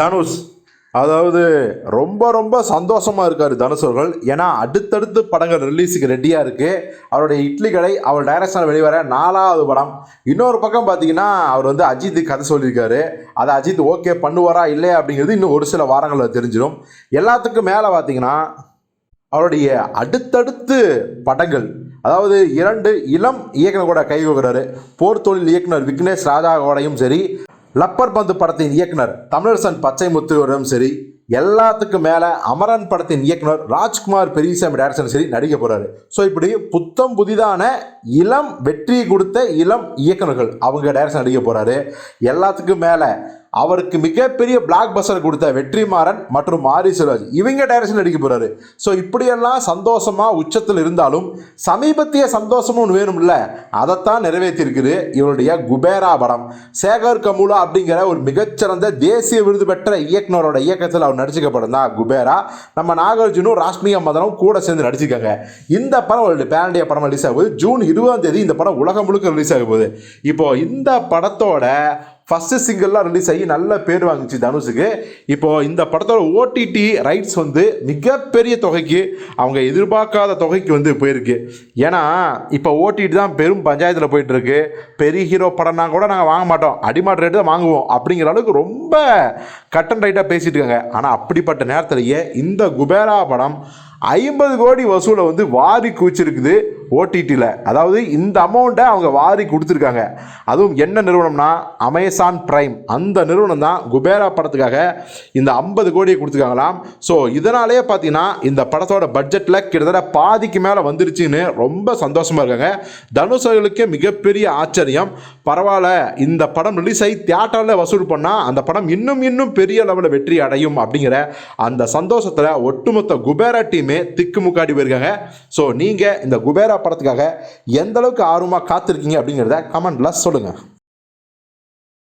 தனுஷ். அதாவது ரொம்ப ரொம்ப சந்தோஷமாக இருக்கார் தனுஷ் அவர்கள். ஏன்னா அடுத்தடுத்து படங்கள் ரிலீஸுக்கு ரெடியாக இருக்குது அவருடைய இட்லி கடை அவர் டைரக்ஷனில் வெளிவர நாலாவது படம். இன்னொரு பக்கம் பார்த்தீங்கன்னா அவர் வந்து அஜித் கதை சொல்லியிருக்காரு. அதை அஜித் ஓகே பண்ணுவாரா இல்லையா அப்படிங்கிறது இன்னும் ஒரு சில வாரங்களில் தெரிஞ்சிடும். எல்லாத்துக்கும் மேலே பார்த்தீங்கன்னா அவருடைய அடுத்தடுத்து படங்கள் அதாவது இரண்டு இளம் இயக்குனர் கூட கை போர் தொழில் இயக்குனர் விக்னேஷ் ராஜாவோடையும் சரி லப்பர் பந்து படத்தின் இயக்குனர் தமிழரசன் பச்சைமுத்துவோடும் சரி எல்லாத்துக்கும் மேலே அமரன் படத்தின் இயக்குனர் ராஜ்குமார் பெரியசாமி டேரக்ஷன் சரி நடிக்க போகிறாரு ஸோ இப்படி புத்தம் புதிதான இளம் வெற்றி கொடுத்த இளம் இயக்குனர்கள் அவங்க டேரக்ஷன் நடிக்க போகிறாரு எல்லாத்துக்கும் மேலே அவருக்கு மிகப்பெரிய பிளாக் பஸ்டர் கொடுத்த வெற்றிமாறன் மற்றும் மாரி சிவராஜ் இவங்க டைரக்ஷன் நடிக்க போகிறாரு ஸோ இப்படியெல்லாம் சந்தோஷமாக உச்சத்தில் இருந்தாலும் சமீபத்திய சந்தோஷமும் ஒன்று வேணும்ல? அதைத்தான் நிறைவேற்றியிருக்குது இவருடைய குபேரா படம். சேகர் கமுலா அப்படிங்கிற ஒரு மிகச்சிறந்த தேசிய விருது பெற்ற இயக்குனரோட இயக்கத்தில் அவர் நடிச்சிக்க படம் தான் குபேரா. நம்ம நாகார்ஜுனும் ராஷ்மிகா மதனும் கூட சேர்ந்து நடிச்சிருக்காங்க. இந்த படம் ஒரு பேரண்டிய படம் ரிலீஸ் ஆகுது ஜூன் இருபதாம் தேதி இந்த படம் உலகம் முழுக்க ரிலீஸ் ஆகும் போகுது. இப்போ இந்த படத்தோட ஃபஸ்ட்டு சிங்கிள்லாம் ரிலீஸ் ஆகி நல்ல பேர் வாங்குச்சு தனுஷுக்கு. இப்போது இந்த படத்தோட ஓடிடி ரைட்ஸ் வந்து மிகப்பெரிய தொகைக்கு அவங்க எதிர்பார்க்காத தொகைக்கு வந்து போயிருக்கு. ஏன்னா இப்போ ஓடிடி தான் பெரும் பஞ்சாயத்தில் போயிட்டுருக்கு. பெரிய ஹீரோ படம்னா கூட நாங்கள் வாங்க மாட்டோம். அடிமாட் ரேட்டு தான் வாங்குவோம். அப்படிங்கிற அளவுக்கு ரொம்ப கட்டன் ரைட்டாக பேசிட்டு இருக்காங்க. ஆனால் அப்படிப்பட்ட நேரத்திலேயே இந்த குபேரா படம் ஐம்பது கோடி வசூலை வந்து வாரி குவிச்சிருக்குது. ஓடிடியில் அதாவது இந்த அமௌண்ட்டை அவங்க வாரி கொடுத்துருக்காங்க. அதுவும் என்ன நிறுவனம்னா அமேசான் பிரைம் அந்த நிறுவனம் தான் குபேரா படத்துக்காக இந்த ஐம்பது கோடியை கொடுத்துருக்காங்களாம். ஸோ இதனாலேயே பார்த்தீங்கன்னா இந்த படத்தோட பட்ஜெட்டில் கிட்டத்தட்ட பாதிக்கு மேலே வந்துருச்சுன்னு ரொம்ப சந்தோஷமாக இருக்காங்க. தனுஷர்களுக்கு மிகப்பெரிய ஆச்சரியம். பரவாயில்ல இந்த படம் ரிலீஸ் ஆகி தியேட்டரில் வசூல் பண்ணால் அந்த படம் இன்னும் இன்னும் பெரிய லெவலில் வெற்றி அடையும் அப்படிங்கிற அந்த சந்தோஷத்தில் ஒட்டுமொத்த குபேரா டீமே திக்குமுக்காடி போயிருக்காங்க. ஸோ நீங்கள் இந்த குபேரா படத்துக்காக எந்த அளவுக்கு ஆர்வமாக காத்திருக்கீங்க அப்படிங்கிறத கமெண்ட்ல சொல்லுங்கள்